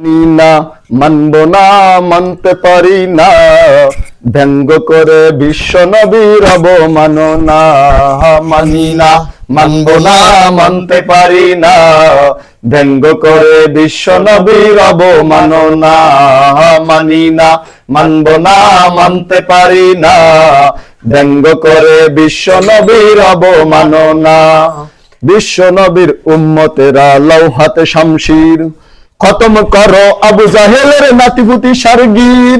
মানি না, মানব না, মানতে পারি না। ব্যঙ্গ করে বিশ্ব নবীর অবমাননা মানি না, মানব না, মানতে পারি না। ব্যঙ্গ করে বিশ্ব নবীর মানি না, মানব না, মানতে পারি না। ব্যঙ্গ করে বিশ্ব নবীর বিশ্ব নবীর উম্মতেরা লৌহাতে শামশির। খতম করো আবু জাহেলের নাতিপুতি সারগীর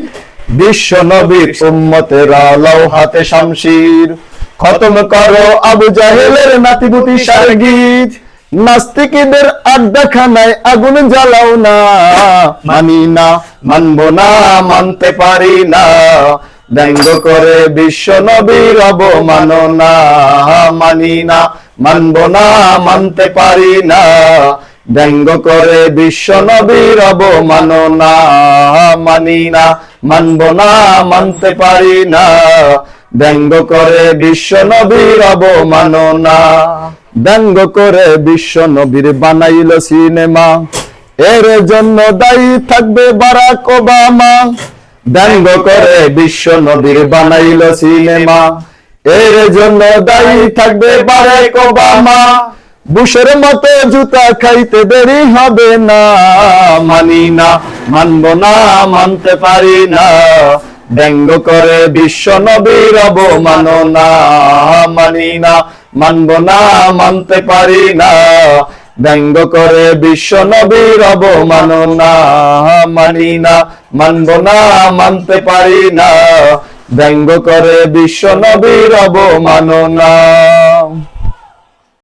বিশ্ব নবীর উম্মতেরা লৌহাতে শামশির। খতম করো আবু জাহেলের নাতিপুতি সারগীর নাস্তিকদের আড্ডাখানায় আগুন জ্বালাও না। মানি না, মানবো না, মানতে পারি না। ব্যঙ্গ করে বিশ্ব নবীর অবমাননা। মানি না, মানব না, মানতে পারি না। ব্যঙ্গ করে বিশ্ব নবীর অবমাননা, মানি না, মানব না, মানতে পারি না। ব্যঙ্গ করে বিশ্ব নবীর অবমাননা, ব্যঙ্গ করে বিশ্ব নবীর বানাইল সিনেমা। এর জন্য দায়ী থাকবে বারাক ওবামা। ব্যঙ্গ করে বিশ্ব নবীর বানাইল সিনেমা। এর জন্য দায়ী থাকবে বারাক ওবামা। বুশের মতো জুতা খাইতে দেরি হবে না। মানি না, মানব না, মানতে পারি না। ব্যঙ্গ করে বিশ্ব নবীর অবমাননা মানি না, মানব না, মানতে পারি না। ব্যঙ্গ করে বিশ্ব নবীর অবমাননা মানি না, মানব না, মানতে পারি না। ব্যঙ্গ করে বিশ্ব নবীর অবমাননা